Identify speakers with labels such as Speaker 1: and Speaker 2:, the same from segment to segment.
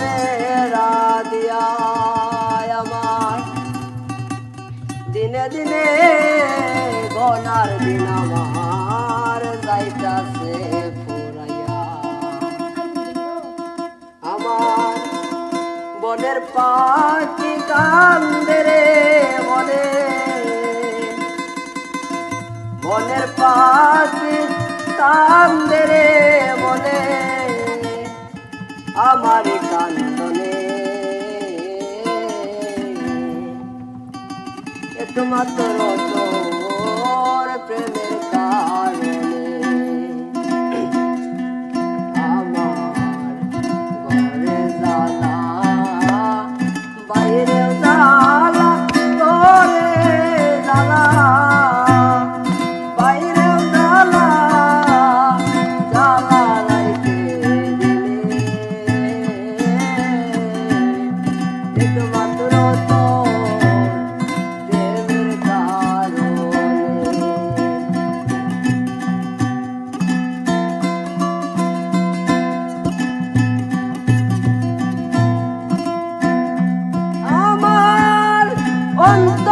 Speaker 1: মেরা দিয়া আমার। দিনে দিনে গনার দিন আমার যাইতাছে আমার বনের পাখি কান্দে রে বনে। বনের তাম রে বলে আমার কান্দনে। একমাত্র tanto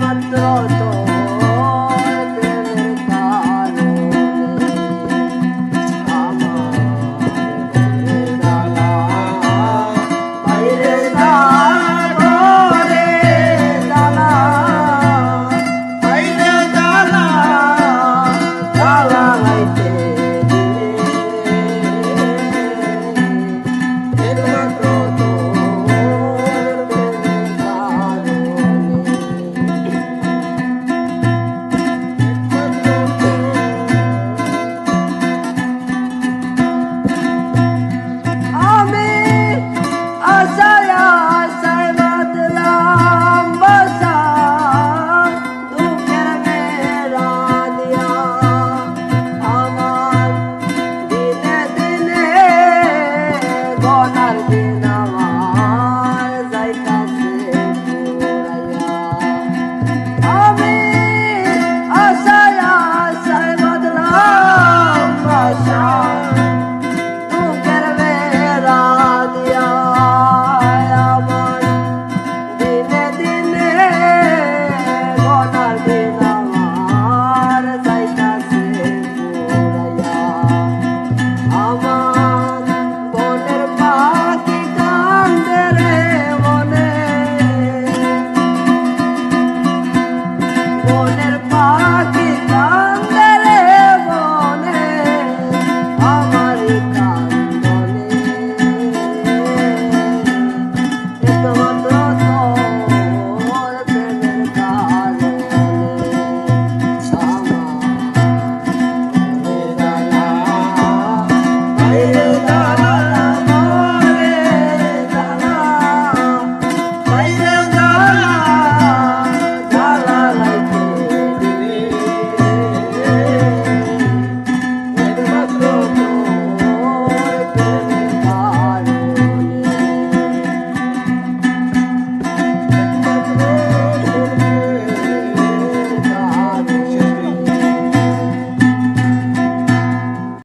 Speaker 1: forma